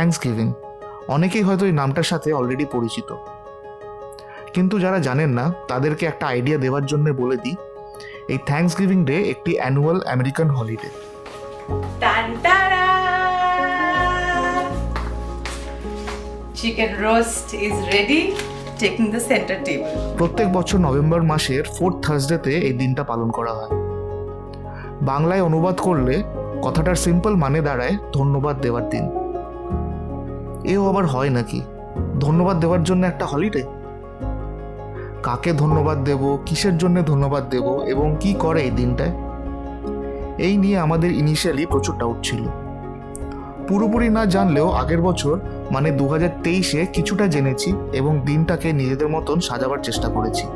Thanks giving অনেকেই হয়তো এই নামটার সাথে অলরেডি পরিচিত। কিন্তু যারা জানেন না তাদেরকে একটা আইডিয়া দেওয়ার জন্য বলে দিই। এই থ্যাঙ্কস গিভিং ডে একটি annual American holiday taking the center প্রত্যেক বছর নভেম্বর মাসের ফোর্থ থার্সডেতে এই দিনটা পালন করা হয়। বাংলায় অনুবাদ করলে কথাটার সিম্পল মানে দাঁড়ায় ধন্যবাদ দেওয়ার দিন। এও আবার হয় নাকি? ধন্যবাদ দেওয়ার জন্য একটা হলিডে কাকে ধন্যবাদ দেব? কিসের জন্য ধন্যবাদ দেব? এবং কি করে এই দিনটায়? এই নিয়ে আমাদের ইনিশিয়ালি প্রচুর ডাউট ছিল। পুরোপুরি না জানলেও আগের বছর মানে দু হাজার তেইশে কিছুটা জেনেছি এবং দিনটাকে নিজেদের মতন সাজাবার চেষ্টা করেছি।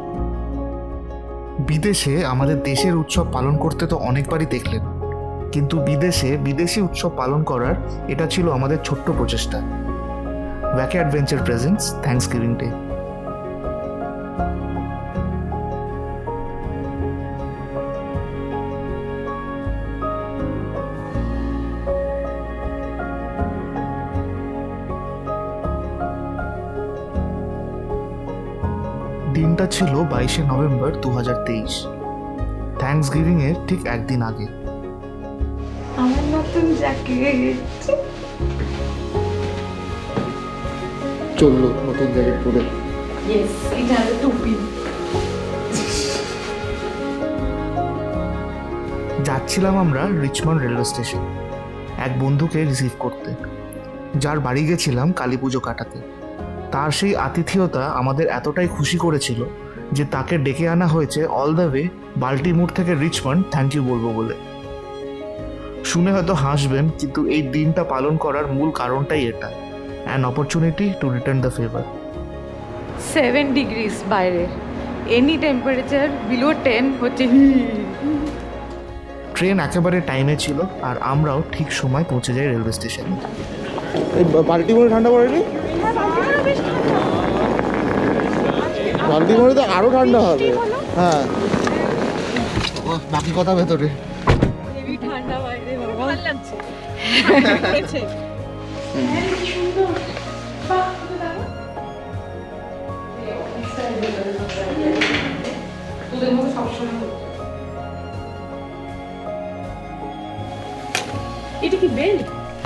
বিদেশে আমাদের দেশের উৎসব পালন করতে তো অনেকবারই দেখলেন। কিন্তু বিদেশে বিদেশি উৎসব পালন করার এটা ছিল আমাদের ছোট্ট প্রচেষ্টা। Adventure presence thanks giving day দিনটা ছিল বাইশে নভেম্বর দু হাজার তেইশ। থ্যাংকস গিভিং এর ঠিক একদিন আগে। আমার নতুন জ্যাকেট চলল নতুন জ্যাকেট পরে ইয়েস এটা টুপি যাচ্ছিলাম আমরা রিচমন্ড রেলওয়ে স্টেশন এক বন্ধুকে রিসিভ করতে। যার বাড়ি গেছিলাম কালী পুজো কাটাতে। তার সেই আতিথেয়তা আমাদের এতটাই খুশি করেছিল যে তাকে ডেকে আনা হয়েছে অল দ্য ওয়ে বাল্টিমোর থেকে রিচমন্ড থ্যাংক ইউ বলব বলে। শুনে হয়তো হাসবেন কিন্তু এই দিনটা পালন করার মূল কারণটাই এটা an opportunity to return the favour seven degrees বাইরে। এনি টেম্পারেচার বিলো টেন হচ্ছে। ট্রেন একেবারে টাইমে ছিল আর আমরাও ঠিক সময় পৌঁছে যাই রেলওয়ে স্টেশনে এই বাল্টিমোরে ঠান্ডা পড়েনি? বাল্টিমোরে তো আরও ঠান্ডা হবে। হ্যাঁ। বাকি কথা ভেতরে। ঠান্ডা বাইরে। ভালো লাগছে। এটা কি বেল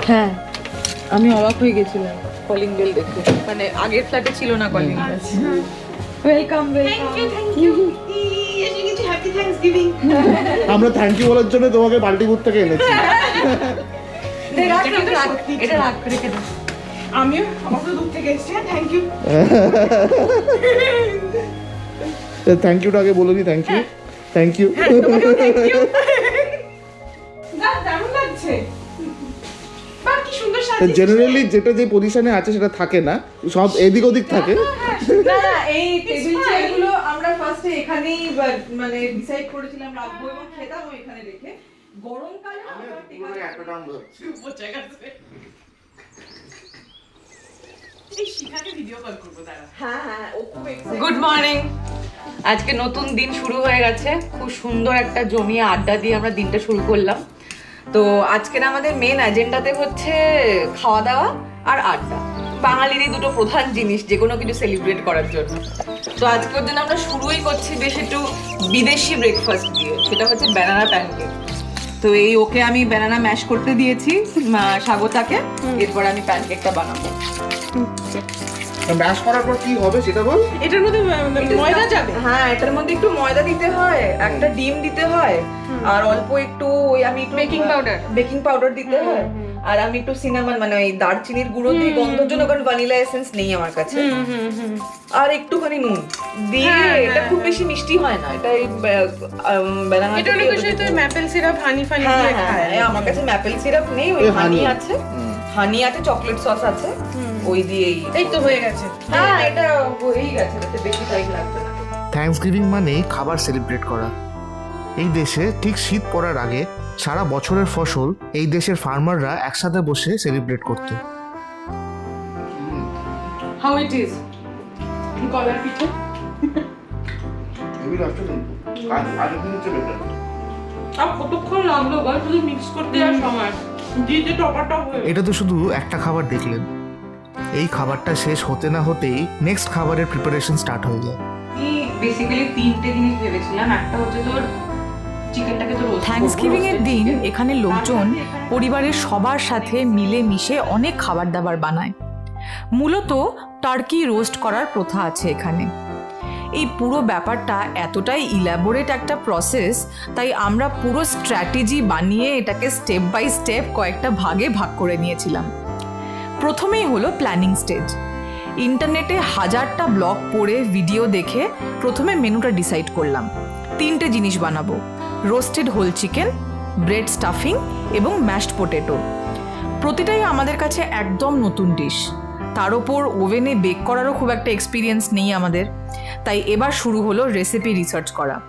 হ্যাঁ। আমি অবাক হয়ে গেছিলাম কলিং বেল দেখে। মানে আগের ফ্ল্যাটে ছিল না কলিং বেল ওয়েলকাম ওয়েলকাম আমরা থ্যাংক ইউ বলার জন্য তোমাকে বাল্টিমোর থেকে এনেছি। এটা রাখ রেখে দাও। আমিও অত দূর থেকে এসেছি থ্যাংক ইউ থ্যাংক ইউটা আগে বলে দিই থ্যাংক ইউ থ্যাংক ইউ না দারুণ লাগছে। বাহ কি সুন্দর সাজিয়েছে জেনারেলি যেটা যে পজিশনে আছে সেটা থাকে না। সব এদিক ওদিক থাকে। না না এই টেবিল চেয়ারগুলো আমরা ফার্স্টে এখানেই মানে ডিসাইড করেছিলাম রাখব এবং খেতাম এখানে রেখে। গরমকালে না আমরা টেবিল বোঝা গেছে। এই শিখাকে ভিডিও কল করব দাঁড়া। হ্যাঁ হ্যাঁ। গুড মর্নিং আজকে নতুন দিন শুরু হয়ে গেছে। খুব সুন্দর একটা জমিয়ে আড্ডা দিয়ে আমরা দিনটা শুরু করলাম। তো আজকের আমাদের মেন এজেন্ডাতে হচ্ছে খাওয়া দাওয়া আর আড্ডা। বাঙালিরই দুটো প্রধান জিনিস যে কোনো কিছু সেলিব্রেট করার জন্য। তো আজকের দিন আমরা শুরুই করছি বেশ একটু বিদেশি ব্রেকফাস্ট দিয়ে। সেটা হচ্ছে ব্যানানা প্যানকেক তো এই ওকে আমি ব্যানানা ম্যাশ করতে দিয়েছি স্বাগতাকে। এরপর আমি প্যানকেকটা বানাবো। ম্যাশ করার পর কি হবে সেটা বল? এটার মধ্যে ময়দা যাবে? হ্যাঁ এটার মধ্যে একটু ময়দা দিতে হয় একটা ডিম দিতে হয় আর অল্প একটু ওই আমি একটু বেকিং পাউডার বেকিং পাউডার দিতে হয়। আর আমি একটু সিনামন মানে ওই দারচিনির গুঁড়ো দিয়ে গন্ধর জন্য কারণ ভ্যানিলা এসেন্স নেই আমার কাছে। আর একটুখানি নুন দিয়ে এটা খুব বেশি মিষ্টি হয় না এটা এটা অনেক কিছু তো ম্যাপেল সিরাপ হানি ফানি হ্যাঁ দিয়ে হ্যাঁ খায়। হ্যাঁ, আমার কাছে ম্যাপেল সিরাপ নেই ওই হানি আছে। হানি আছে চকলেট সস আছে ওই দিয়েই। এই তো হয়ে গেছে। হ্যাঁ এটা হয়েই গেছে বেশি টাইম লাগবে না। থ্যাংকস গিভিং মানেই খাবার সেলিব্রেট করা। এই দেশে ঠিক শীত পড়ার আগে সারা বছরের ফসল এই দেশের ফার্মাররা একসাথে বসে সেলিব্রেট করতো। হাউ ইট ইজ কলার পিঠে আর কতক্ষণ লাগল শুধু মিক্স করতে আর সময়। টপ হয়ে এটা তো শুধু একটা খাবার দেখলেন। এই খাবারটা শেষ হতে না হতেই নেক্সট খাবারের প্রিপারেশন স্টার্ট হয়ে যায়। বেসিক্যালি তিনটে জিনিস ভেবেছিলাম। একটা হচ্ছে তোর চিকেনটাকে তো এর দিন এখানে লোকজন পরিবারের সবার সাথে মিলে মিশে অনেক খাবার দাবার বানায়। মূলত টার্কি রোস্ট করার প্রথা আছে এখানে। এই পুরো ব্যাপারটা এতটাই ইলাবোরেট একটা প্রসেস তাই আমরা পুরো স্ট্র্যাটেজি বানিয়ে এটাকে স্টেপ বাই স্টেপ কয়েকটা ভাগে ভাগ করে নিয়েছিলাম। প্রথমেই হলো প্ল্যানিং স্টেজ ইন্টারনেটে হাজারটা ব্লগ পড়ে ভিডিও দেখে প্রথমে মেনুটা ডিসাইড করলাম। তিনটে জিনিস বানাবো। Roasted whole chicken bread stuffing এবং ম্যাশড পোটেটো। প্রতিটাই আমাদের কাছে একদম নতুন ডিশ। তার ওপর ওভেনে বেক করারও খুব একটা এক্সপিরিয়েন্স নেই আমাদের। তাই এবার শুরু হলো রেসিপি রিসার্চ করা।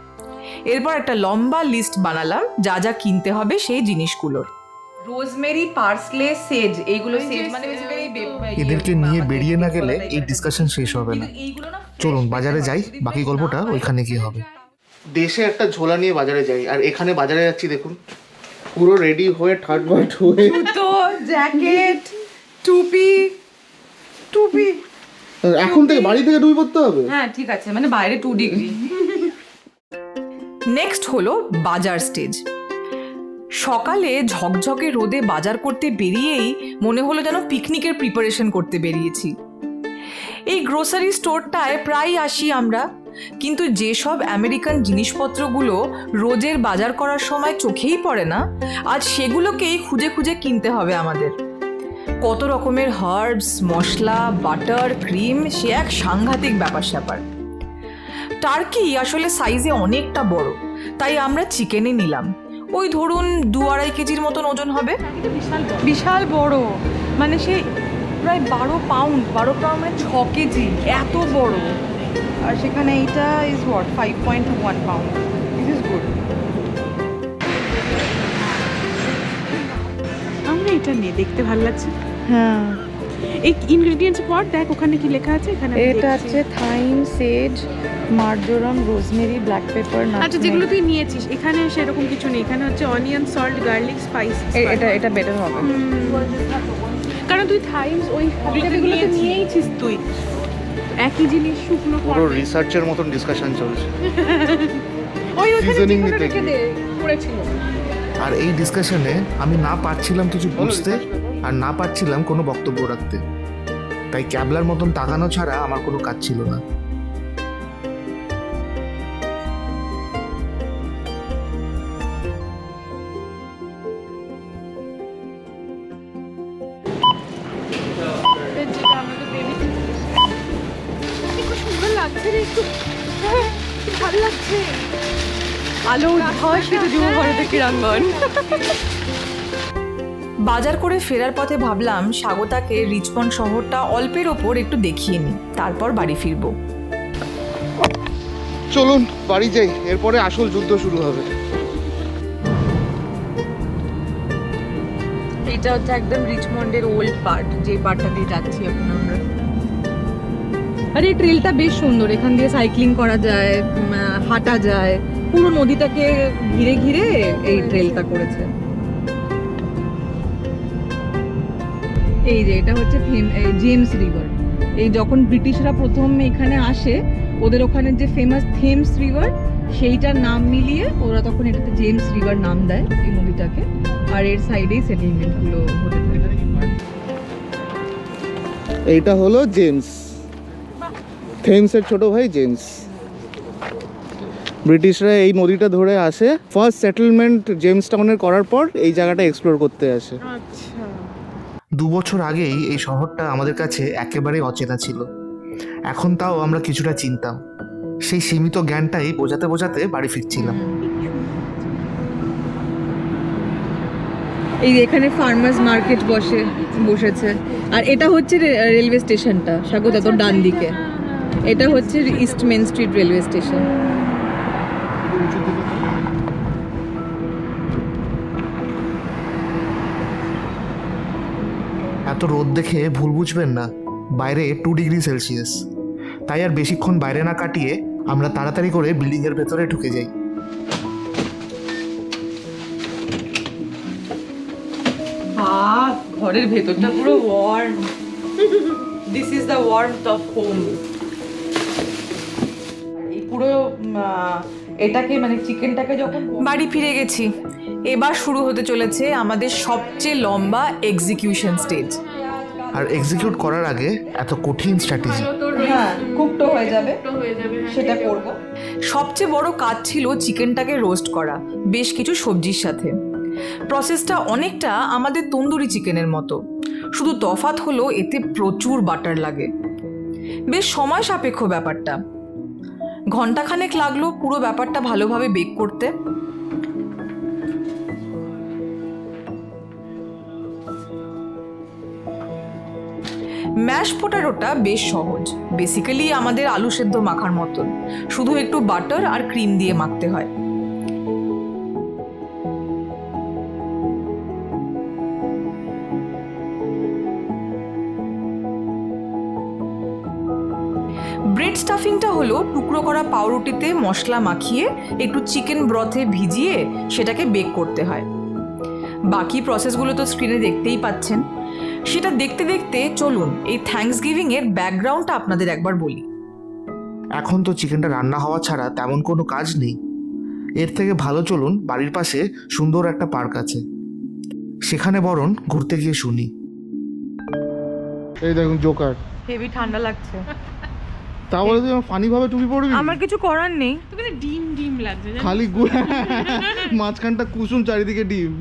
এরপর একটা লম্বা লিস্ট বানালাম যা যা কিনতে হবে সেই জিনিসগুলোর। রোজমেরি পার্সলে সেজ এইগুলো সেজ মানে তো- এদেরকে নিয়ে বেরিয়ে না গেলে এই ডিসকাশন শেষ হবে না। না চলুন বাজারে যাই বাকি গল্পটা ওইখানে গিয়ে হবে। দেশে একটা ঝোলা নিয়ে বাজারে যাই আর এখানে বাজারে যাচ্ছি দেখুন। পুরো রেডি হয়ে থার্ড বার্ড হয়ে জুতো জ্যাকেট টুপি টুপি। এখন থেকে বাড়ি থেকে ডুবি পড়তে হবে? হ্যাঁ ঠিক আছে মানে বাইরে টু ডিগ্রি নেক্সট হলো বাজার স্টেজ সকালে ঝকঝকে রোদে বাজার করতে বেরিয়েই মনে হলো যেন পিকনিকের প্রিপারেশন করতে বেরিয়েছি। এই গ্রোসারি স্টোরটায় প্রায় আসি আমরা। কিন্তু যেসব আমেরিকান জিনিসপত্রগুলো রোজের বাজার করার সময় চোখেই পড়ে না, আজ সেগুলোকেই খুঁজে খুঁজে কিনতে হবে আমাদের। কত রকমের হার্বস, মশলা, বাটার, ক্রিম, সে এক সাংঘাতিক ব্যাপার স্যাপার। টার্কি আসলে সাইজে অনেকটা বড়, তাই আমরা চিকেনে নিলাম। ওই ধরুন দু আড়াই কেজির মতন ওজন হবে। বিশাল বড়। মানে সে প্রায় বারো পাউন্ড বারো পাউন্ড মানে ছ কেজি। এত বড়। আর সেখানে এইটা is what five point two one pound this is good আমরা এটা নিয়ে দেখতে ভালো লাগছে। হ্যাঁ। এই ইনগ্রেডিয়েন্টস পর দেখ ওখানে কি লেখা আছে এখানে এটা। হচ্ছে thyme sage marjoram rosemary black pepper আচ্ছা যেগুলো তুই নিয়েছিস এখানে সেরকম কিছু নেই। এখানে হচ্ছে অনিয়ন সল্ট গার্লিক স্পাইস এটা এটা বেটার হবে। কারণ তুই থাইমস ওই নিয়েইছিস তুই একই জিনিস শুকনো পুরো রিসার্চের মতন ডিসকাশন চলছে। ওই সিজনিং নিতে। করেছিল। আর এই ডিসকাশনে আমি না পারছিলাম কিছু বুঝতে আর না পারছিলাম কোনো বক্তব্য রাখতে। তাই ক্যাবলার মতন তাকানো ছাড়া আমার কোনো কাজ ছিল না। আলো উদ্ভাস কিন্তু যুব ভারতের ক্রীড়াঙ্গন বাজার করে ফেরার পথে ভাবলাম স্বাগতাকে রিচমন্ড শহরটা অল্পের ওপর একটু দেখিয়ে নিই তারপর বাড়ি ফিরবো। চলুন বাড়ি যাই এরপরে আসল যুদ্ধ শুরু হবে। এটা হচ্ছে একদম রিচমন্ডের ওল্ড পার্ট যে পার্টটা দিয়ে যাচ্ছি এখন আমরা। আর এই ট্রেলটা বেশ সুন্দর এখান দিয়ে সাইক্লিং করা যায় হাঁটা যায়। পুরো নদীটাকে ঘিরে ঘিরে এই ট্রেলটা করেছে। এই যে, এটা হচ্ছে জেমস রিভার এই যখন ব্রিটিশরা প্রথম এখানে আসে, ওদের ওখানে যে ফেমাস থেমস রিভার সেইটার নাম মিলিয়ে ওরা তখন এটাতে জেমস রিভার নাম দেয় এই নদীটাকে। আর এর সাইডেই সেটেলমেন্টগুলো হতে থাকে। এইটা হলো জেমস থেমসের ছোট ভাই জেমস ব্রিটিশরা এই নদীটা ধরে আসে। ফার্স্ট সেটেলমেন্ট জেমস টাউনের করার পর এই জায়গাটা এক্সপ্লোর করতে আসে। আচ্ছা। দু বছর আগেই এই শহরটা আমাদের কাছে একেবারেই অচেনা ছিল। এখন তাও আমরা কিছুটা চিনতাম। সেই সীমিত জ্ঞানটাই বোঝাতে বোঝাতে বাড়ি ফিরছিলাম। এই এখানে ফার্মার্স মার্কেট বসে বসেছে। আর এটা হচ্ছে রেলওয়ে স্টেশনটা স্বাগত তোর ডান দিকে এটা হচ্ছে East Main Street railway station এত রোদ দেখে ভুল বুঝবেন না। বাইরে টু ডিগ্রি সেলসিয়াস তাই আর বেশিক্ষণ বাইরে না কাটিয়ে আমরা তাড়াতাড়ি করে বিল্ডিংয়ের ভেতরে ঢুকে যাই। ঘরের ভেতরটা পুরো warm this is the warm of home এই পুরো এটাকে মানে চিকেনটাকে যখন বাড়ি ফিরে গেছি। এবার শুরু হতে চলেছে আমাদের সবচেয়ে লম্বা এক্সিকিউশন স্টেজ আর এক্সিকিউট করার আগে এত কঠিন স্ট্র্যাটেজি হ্যাঁ কুকটো হয়ে যাবে। সেটা করব। সবচেয়ে বড় কাজ ছিল চিকেনটাকে রোস্ট করা বেশ কিছু সবজির সাথে। প্রসেসটা অনেকটা আমাদের তন্দুরি চিকেনের মতো। শুধু তফাৎ হলো এতে প্রচুর বাটার লাগে। বেশ সময় সাপেক্ষ ব্যাপারটা। ঘন্টাখানেক লাগল পুরো ব্যাপারটা ভালোভাবে বেক করতে। ম্যাশ পোটাটোটা বেশ সহজ। বেসিক্যালি আমাদের আলু সেদ্ধ মাখার মতন। শুধু একটু বাটার আর ক্রিম দিয়ে মাখতে হয়। পাউরুটিতে মশলা মাখিয়ে একটু চিকেন ব্রথে ভিজিয়ে সেটাকে বেক করতে হয়। বাকি প্রসেসগুলো তো স্ক্রিনে দেখতেই পাচ্ছেন। সেটা দেখতে দেখতে চলুন এই থ্যাঙ্কস গিভিং এর ব্যাকগ্রাউন্ডটা আপনাদের একবার বলি। এখন তো চিকেনটা রান্না হওয়া ছাড়া তেমন কোনো কাজ নেই। এর থেকে ভালো চলুন বাড়ির পাশে সুন্দর একটা পার্ক আছে। সেখানে বরং ঘুরতে গিয়ে শুনি। এই দেখুন জোকার হেভি ঠান্ডা লাগছে। তা বলে তুই ফানি ভাবে টুপি পরবি? আমার কিছু করার নেই। তোকে না ডিম ডিম লাগছে খালি মাঝখানটা কুসুম চারিদিকে ডিম।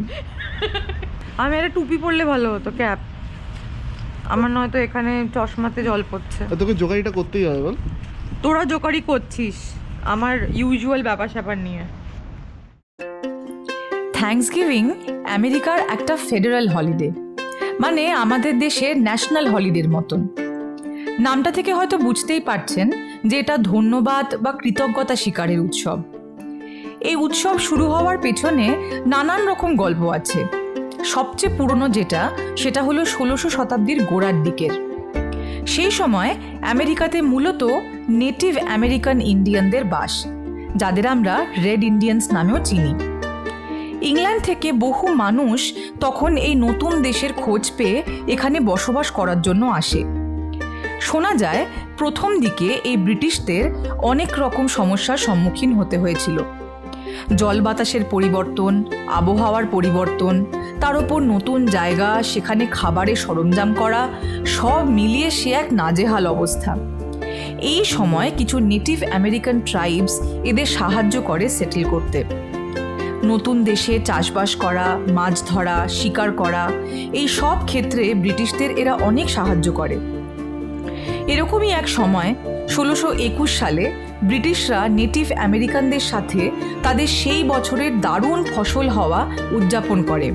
আমি একটা টুপি পরলে ভালো হতো ক্যাপ। আমার নয়তো এখানে চশমাতে জল পড়ছে। তোকে জোকারিটা করতেই হবে বল। তোরা জোকারি করছিস আমার ইউজুয়াল ব্যাপার স্যাপার নিয়ে। থ্যাঙ্কস গিভিং আমেরিকার একটা ফেডারেল হলিডে মানে আমাদের দেশের ন্যাশনাল হলিডের মতন। নামটা থেকে হয়তো বুঝতেই পারছেন যে এটা ধন্যবাদ বা কৃতজ্ঞতা স্বীকারের উৎসব। এই উৎসব শুরু হওয়ার পেছনে নানান রকম গল্প আছে। সবচেয়ে পুরনো যেটা, সেটা হলো ষোলোশো শতাব্দীর গোড়ার দিকের। সেই সময় আমেরিকাতে মূলত নেটিভ আমেরিকান ইন্ডিয়ানদের বাস, যাদের আমরা রেড ইন্ডিয়ান্স নামেও চিনি। ইংল্যান্ড থেকে বহু মানুষ তখন এই নতুন দেশের খোঁজ পেয়ে এখানে বসবাস করার জন্য আসে। শোনা যায়, প্রথম দিকে এই ব্রিটিশদের অনেক রকম সমস্যার সম্মুখীন হতে হয়েছিল। জল বাতাসের পরিবর্তন, আবহাওয়ার পরিবর্তন, তার ওপর নতুন জায়গা, সেখানে খাবারের সরঞ্জাম করা, সব মিলিয়ে সে এক নাজেহাল অবস্থা। এই সময় কিছু নেটিভ আমেরিকান ট্রাইবস এদের সাহায্য করে সেটেল করতে। নতুন দেশে চাষবাস করা, মাছ ধরা, শিকার করা, এই সব ক্ষেত্রে ব্রিটিশদের এরা অনেক সাহায্য করে। এরকমই এক সময়, ষোলোশো একুশ সালে ব্রিটিশরা নেটিভ আমেরিকানদের সাথে তাদের সেই বছরের দারুণ ফসল হওয়া উদযাপন করে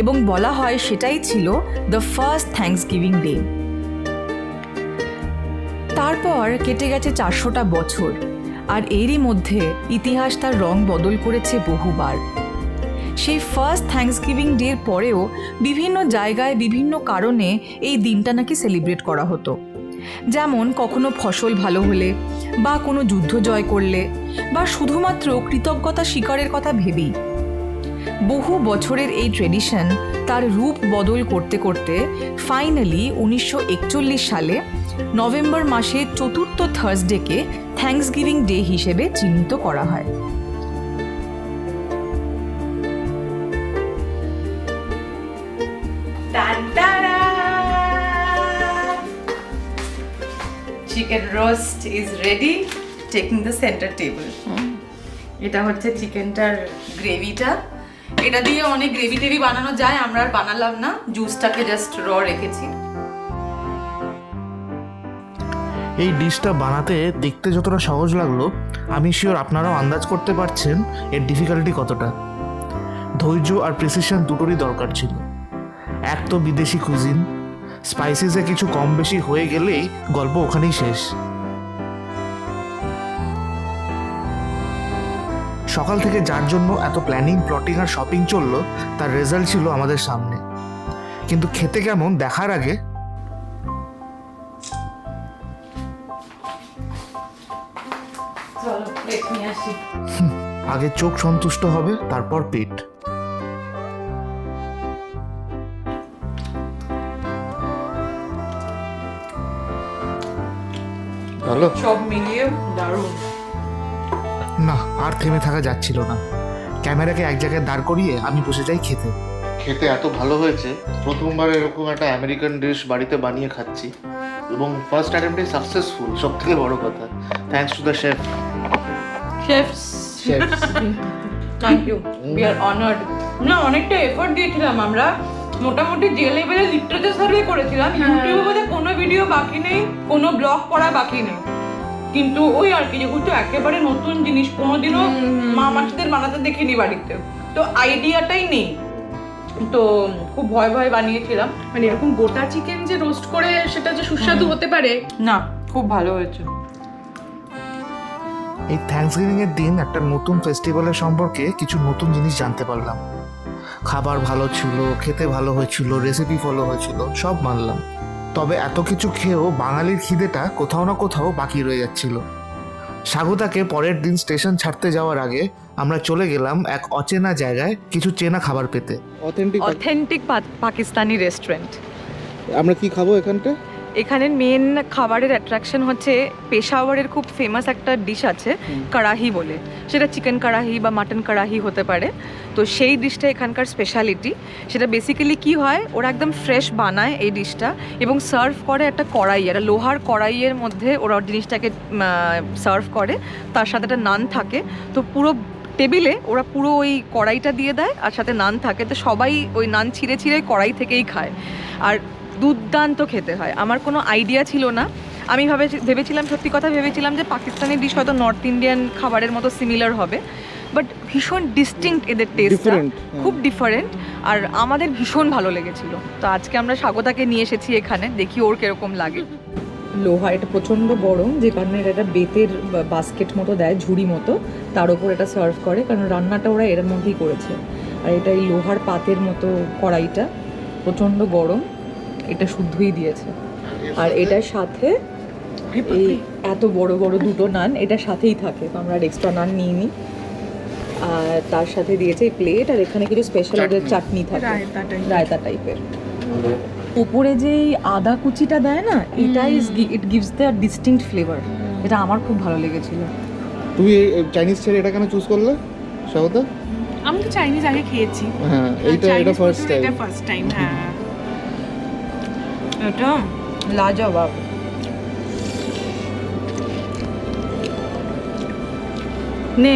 এবং বলা হয় সেটাই ছিল the first thanks giving day তারপর কেটে গেছে চারশোটা বছর, আর এরই মধ্যে ইতিহাস তার রং বদল করেছে বহুবার। সেই ফার্স্ট থ্যাঙ্কস গিভিং ডের পরেও বিভিন্ন জায়গায় বিভিন্ন কারণে এই দিনটা নাকি সেলিব্রেট করা হতো। যেমন কখনো ফসল ভালো হলে বা কোনো যুদ্ধ জয় করলে বা শুধুমাত্র কৃতজ্ঞতা স্বীকারের কথা ভেবেই। বহু বছরের এই ট্রেডিশন তার রূপ বদল করতে করতে ফাইনালি উনিশশো একচল্লিশ সালে নভেম্বর মাসের চতুর্থ থার্সডেকে থ্যাঙ্কস গিভিং ডে হিসেবে চিহ্নিত করা হয়। Chicken roast is ready taking the centre table এটা হচ্ছে চিকেনটার গ্রেভিটা। এটা দিয়ে অনেক গ্রেভি টেভি বানানো যায়, আমরা আর বানালাম না। জুসটাকে জাস্ট র রেখেছি। এই ডিশটা বানাতে দেখতে যতটা সহজ লাগল, আমি শিওর আপনারাও আন্দাজ করতে পারছেন এর ডিফিকাল্টি কতটা। ধৈর্য আর প্রিসিশন দুটোরই দরকার ছিল। এক তো বিদেশি কুজিন স্পাইসিসে কিছু কম বেশি হয়ে গেলেই গল্প ওখানেই শেষ। সকাল থেকে যার জন্য এত প্ল্যানিং প্লটিং আর শপিং চলল তার রেজাল্ট ছিল আমাদের সামনে। কিন্তু খেতে কেমন দেখার আগে? আগে চোখ সন্তুষ্ট হবে তারপর পেট। ভালো সব মিলিয়ে দারুণ। না আর থেমে থাকা যাচ্ছিল না। ক্যামেরাকে এক জায়গায় দাঁড় করিয়ে আমি বসে যাই খেতে। খেতে এত ভালো হয়েছে প্রথমবার এরকম একটা আমেরিকান ডিশ বাড়িতে বানিয়ে খাচ্ছি। এবং ফার্স্ট অ্যাটেম্পটে সাকসেসফুল সব থেকে বড় কথা। Thanks to the chef chefs thank you we are honoured না অনেকটা এফোর্ট দিয়েছিলাম আমরা। মোটামুটি যে লেভেলে লিটারেচার সার্ভে করেছিলাম ইউটিউবে বোধহয় কোনো ভিডিও বাকি নেই কোনো ব্লগ করা বাকি নেই। কিন্তু ওই আর কি যেহেতু একেবারে নতুন জিনিস কোনোদিনও মা মাসিদের বানাতে দেখিনি বাড়িতে। তো আইডিয়াটাই নেই। তো খুব ভয় ভয় বানিয়েছিলাম। মানে এরকম গোটা চিকেন যে রোস্ট করে সেটা যে সুস্বাদু হতে পারে? না খুব ভালো হয়েছে। এই থ্যাঙ্কসগিভিং এর দিন একটা নতুন ফেস্টিভ্যালের সম্পর্কে কিছু নতুন জিনিস জানতে পারলাম। খাবার ভালো ছিল খেতে ভালো হয়েছিল রেসিপি ফলো হয়েছিল সব মানলাম। তবে এত কিছু খেয়েও বাঙালির খিদেটা কোথাও না কোথাও বাকি রয়ে যাচ্ছিল। স্বাগতাকে পরের দিন স্টেশন ছাড়তে যাওয়ার আগে আমরা চলে গেলাম এক অচেনা জায়গায় কিছু চেনা খাবার পেতে। অথেন্টিক অথেন্টিক পাকিস্তানি রেস্টুরেন্ট আমরা কি খাব এখানটা? এখানের মেন খাবারের অ্যাট্রাকশন হচ্ছে পেশাওয়ারের খুব ফেমাস একটা ডিশ আছে কড়াহি বলে। সেটা চিকেন কড়াহি বা মাটন কড়াহি হতে পারে। তো সেই ডিশটা এখানকার স্পেশালিটি সেটা বেসিক্যালি কি হয় ওরা একদম ফ্রেশ বানায় এই ডিশটা এবং সার্ভ করে একটা কড়াই একটা লোহার কড়াইয়ের মধ্যে ওরা জিনিসটাকে সার্ভ করে। তার সাথে একটা নান থাকে। তো পুরো টেবিলে ওরা পুরো ওই কড়াইটা দিয়ে দেয় আর সাথে নান থাকে। তো সবাই ওই নান ছিঁড়ে ছিঁড়ে কড়াই থেকেই খায়। আর দুর্দান্ত খেতে হয়। আমার কোনো আইডিয়া ছিল না। আমি ভাবে ভেবেছিলাম সত্যি কথা ভেবেছিলাম যে পাকিস্তানি ডিশ হয়তো নর্থ ইন্ডিয়ান খাবারের মতো সিমিলার হবে। বাট ভীষণ ডিস্টিংক্ট এদের টেস্টটা ডিফারেন্ট খুব ডিফারেন্ট আর আমাদের ভীষণ ভালো লেগেছিল। তো আজকে আমরা স্বাগতাকে নিয়ে এসেছি এখানে। দেখি ওর কীরকম লাগে। লোহা এটা প্রচণ্ড গরম যে কারণে এটা একটা বেতের বাস্কেট মতো দেয় ঝুড়ি মতো। তার ওপর এটা সার্ভ করে কারণ রান্নাটা ওরা এর মধ্যেই করেছে। আর এটা এই লোহার পাতের মতো কড়াইটা। প্রচণ্ড গরম। এটা শুদ্ধই দিয়েছে। আর এটার সাথে এই এত বড় বড় দুটো নান এটার সাথেই থাকে। তো আমরা আর এক্সট্রা নান নিই নি আর তার সাথে দিয়েছে প্লেট আর এখানে কিছু স্পেশাল ওদের চাটনি। থাকে। রায়তা টাইপের উপরে যে আদা কুচিটা দেয় না এটা is it gives the distinct flavour এটা আমার খুব ভালো লেগেছিল। তুমি চাইনিজ ছেড়ে এটা কেন চুজ করলে স্বাগতা আমি তো চাইনিজ আগে খেয়েছি। হ্যাঁ এইটা এটা ফার্স্ট টাইম এটা ফার্স্ট টাইম হ্যাঁ। এটা লাজবাব। নে,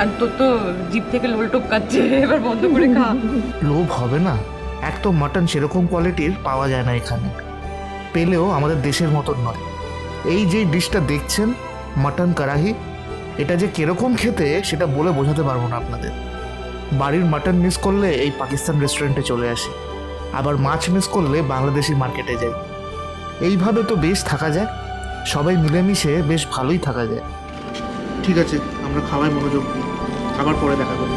আর তোর তো জিপ থেকে লোল টপকাচ্ছে এবার বন্ধ করে খা। লোভ হবে না? এক তো মাটন সেরকম কোয়ালিটির পাওয়া যায় না এখানে। পেলেও আমাদের দেশের মতন নয়। এই যে ডিশটা দেখছেন, মাটন কড়াহি, এটা যে কীরকম খেতে, সেটা বলে বোঝাতে পারব না আপনাদের। বাড়ির মাটন মিস করলে এই পাকিস্তান রেস্টুরেন্টে চলে আসি। আবার মাছ মিস করলে বাংলাদেশি মার্কেটে যাই এইভাবে তো বেশ থাকা যায়। সবাই মিলেমিশে বেশ ভালোই থাকা যায়। ঠিক আছে, আমরা খাওয়াই মনোযোগ দিই আবার পরে দেখা করি